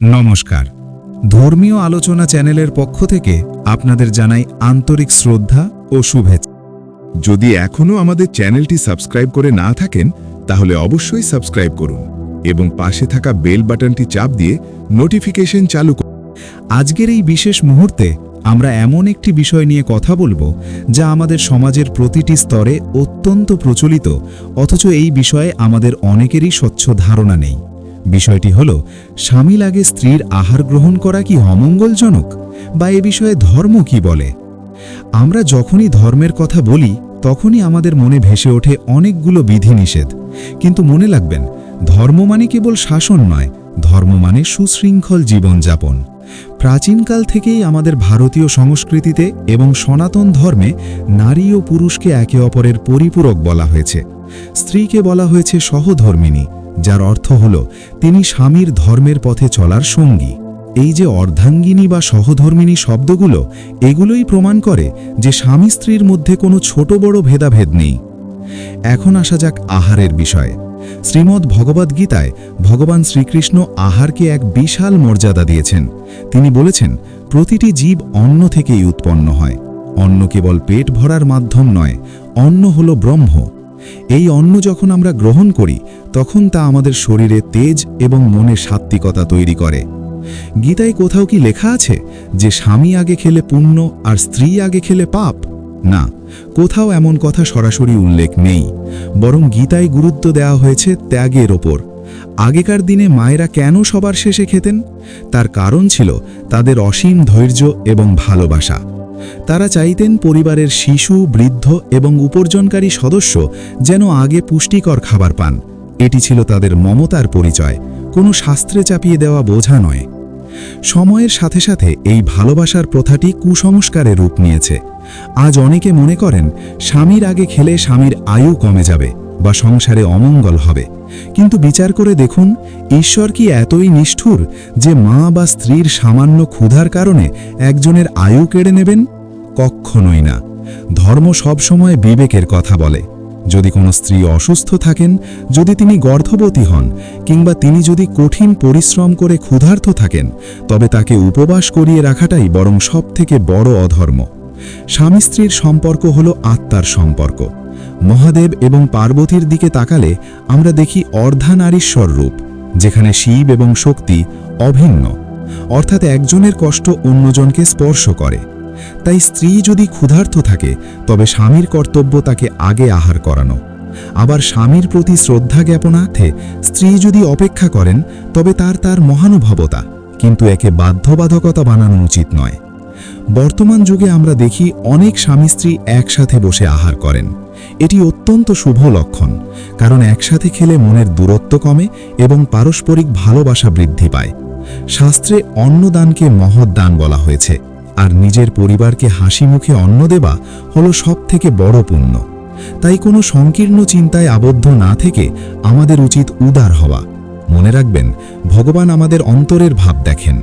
নমস্কার। ধর্মীয় আলোচনা চ্যানেলের পক্ষ থেকে আপনাদের জানাই আন্তরিক শ্রদ্ধা ও শুভেচ্ছা। যদি এখনও আমাদের চ্যানেলটি সাবস্ক্রাইব করে না থাকেন, তাহলে অবশ্যই সাবস্ক্রাইব করুন এবং পাশে থাকা বেল বাটনটি চাপ দিয়ে নোটিফিকেশন চালু করুন। আজকের এই বিশেষ মুহূর্তে আমরা এমন একটি বিষয় নিয়ে কথা বলব, যা আমাদের সমাজের প্রতিটি স্তরে অত্যন্ত প্রচলিত, অথচ এই বিষয়ে আমাদের অনেকেরই স্বচ্ছ ধারণা নেই। বিষয়টি হল, স্বামী লাগে স্ত্রীর আহার গ্রহণ করা কি অমঙ্গলজনক? বা এ বিষয়ে ধর্ম কি বলে? আমরা যখনই ধর্মের কথা বলি, তখনই আমাদের মনে ভেসে ওঠে অনেকগুলো বিধিনিষেধ। কিন্তু মনে রাখবেন, ধর্ম মানে কেবল শাসন নয়, ধর্ম মানে সুশৃঙ্খল জীবনযাপন। প্রাচীনকাল থেকেই আমাদের ভারতীয় সংস্কৃতিতে এবং সনাতন ধর্মে নারী ও পুরুষকে একে অপরের পরিপূরক বলা হয়েছে। স্ত্রীকে বলা হয়েছে সহধর্মিনী। যার অর্থ হল, তিনি স্বামীর ধর্মের পথে চলার সঙ্গী। এই যে অর্ধাঙ্গিনী বা সহধর্মিনী শব্দগুলো, এগুলোই প্রমাণ করে যে স্বামী স্ত্রীর মধ্যে কোনো ছোট বড় ভেদাভেদ নেই। এখন আসা যাক আহারের বিষয়ে। শ্রীমদ্ ভগবদ্গীতায় ভগবান শ্রীকৃষ্ণ আহারকে এক বিশাল মর্যাদা দিয়েছেন। তিনি বলেছেন, প্রতিটি জীব অন্ন থেকেই উৎপন্ন হয়। অন্ন কেবল পেট ভরার মাধ্যম নয়, অন্ন হল ব্রহ্ম। এই অন্ন যখন আমরা গ্রহণ করি, তখন তা আমাদের শরীরে তেজ এবং মনে সাত্ত্বিকতা তৈরি করে। গীতায় কোথাও কি লেখা আছে যে স্বামী আগে খেলে পুণ্য আর স্ত্রী আগে খেলে পাপ? না, কোথাও এমন কথা সরাসরি উল্লেখ নেই। বরং গীতায় গুরুত্ব দেওয়া হয়েছে ত্যাগের ওপর। আগেকার দিনে মায়েরা কেন সবার শেষে খেতেন? তার কারণ ছিল তাদের অসীম ধৈর্য এবং ভালোবাসা। তারা চাইতেন পরিবারের শিশু, বৃদ্ধ এবং উপার্জনকারী সদস্য যেন আগে পুষ্টিকর খাবার পান। এটি ছিল তাদের মমতার পরিচয়। কোনো শাস্ত্রে চাপিয়ে দেওয়া বোঝা নয়। সময়ের সাথে সাথে এই ভালোবাসার প্রথাটি কুসংস্কারে রূপ নিয়েছে। আজ অনেকে মনে করেন, স্বামীর আগে খেলে স্বামীর আয়ু কমে যাবে। বা সংসারে অমঙ্গল হবে। কিন্তু বিচার করে দেখুন, ঈশ্বর কি এতই নিষ্ঠুর যে মা বা স্ত্রীর সামান্য ক্ষুধার কারণে একজনের আয়ু কেড়ে নেবেন? কক্ষণই না। ধর্ম সবসময় বিবেকের কথা বলে। যদি কোনো স্ত্রী অসুস্থ থাকেন, যদি তিনি গর্ভবতী হন, কিংবা তিনি যদি কঠিন পরিশ্রম করে ক্ষুধার্ত থাকেন, তবে তাকে উপবাস করিয়ে রাখাটাই বরং সবথেকে বড় অধর্ম। স্বামী স্ত্রীর সম্পর্ক হল আত্মার সম্পর্ক। মহাদেব এবং পার্বতীর দিকে তাকালে আমরা দেখি অর্ধানারীশ্বর রূপ যেখানে শিব এবং শক্তি অভিন্ন। অর্থাৎ একজনের কষ্ট অন্যজনকে স্পর্শ করে। তাই স্ত্রী যদি ক্ষুধার্ত থাকে, তবে স্বামীর কর্তব্য তাকে আগে আহার করানো। আবার স্বামীর প্রতি শ্রদ্ধা জ্ঞাপনার্থে স্ত্রী যদি অপেক্ষা করেন, তবে তার তার মহানুভবতা, কিন্তু একে বাধ্যবাধকতা বানানো উচিত নয়। বর্তমান যুগে আমরা দেখি অনেক স্বামী স্ত্রী একসাথে বসে আহার করেন। এটি অত্যন্ত শুভ লক্ষণ, কারণ একসাথে খেলে মনের দূরত্ব কমে এবং পারস্পরিক ভালোবাসা বৃদ্ধি পায়। শাস্ত্রে অন্নদানকে মহৎ দান বলা হয়েছে, আর নিজের পরিবারকে হাসি মুখে অন্ন দেওয়া হল সব থেকে বড় পুণ্য। তাই কোনো সংকীর্ণ চিন্তায় আবদ্ধ না থেকে আমাদের উচিত উদার হওয়া। মনে রাখবেন, ভগবান আমাদের অন্তরের ভাব দেখেন।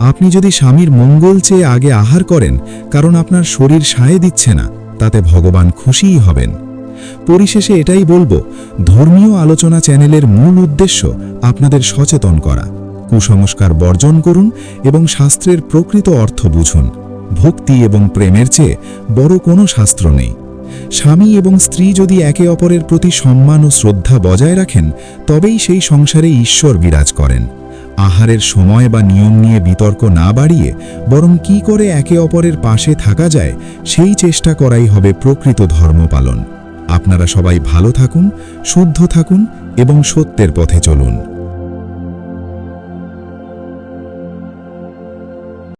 আপনি যদি স্বামীর মঙ্গল চেয়ে আগে আহার করেন, কারণ আপনার শরীর সায় দিচ্ছে না। তাতে ভগবান খুশিই হবেন। পরিশেষে এটাই বলব, ধর্মীয় আলোচনা চ্যানেলের মূল উদ্দেশ্য আপনাদের সচেতন করা, কুসংস্কার বর্জন করুন এবং শাস্ত্রের প্রকৃত অর্থ বুঝুন। ভক্তি এবং প্রেমের চেয়ে বড় কোনো শাস্ত্র নেই। স্বামী এবং স্ত্রী যদি একে অপরের প্রতি সম্মান ও শ্রদ্ধা বজায় রাখেন, তবেই সেই সংসারে ঈশ্বর বিরাজ করেন। আহারের সময় বা নিয়ম নিয়ে বিতর্ক না বাড়িয়ে বরং কি করে একে অপরের পাশে থাকা যায়, সেই চেষ্টা করাই হবে প্রকৃত ধর্ম পালন। আপনারা সবাই ভালো থাকুন, শুদ্ধ থাকুন এবং সত্যের পথে চলুন।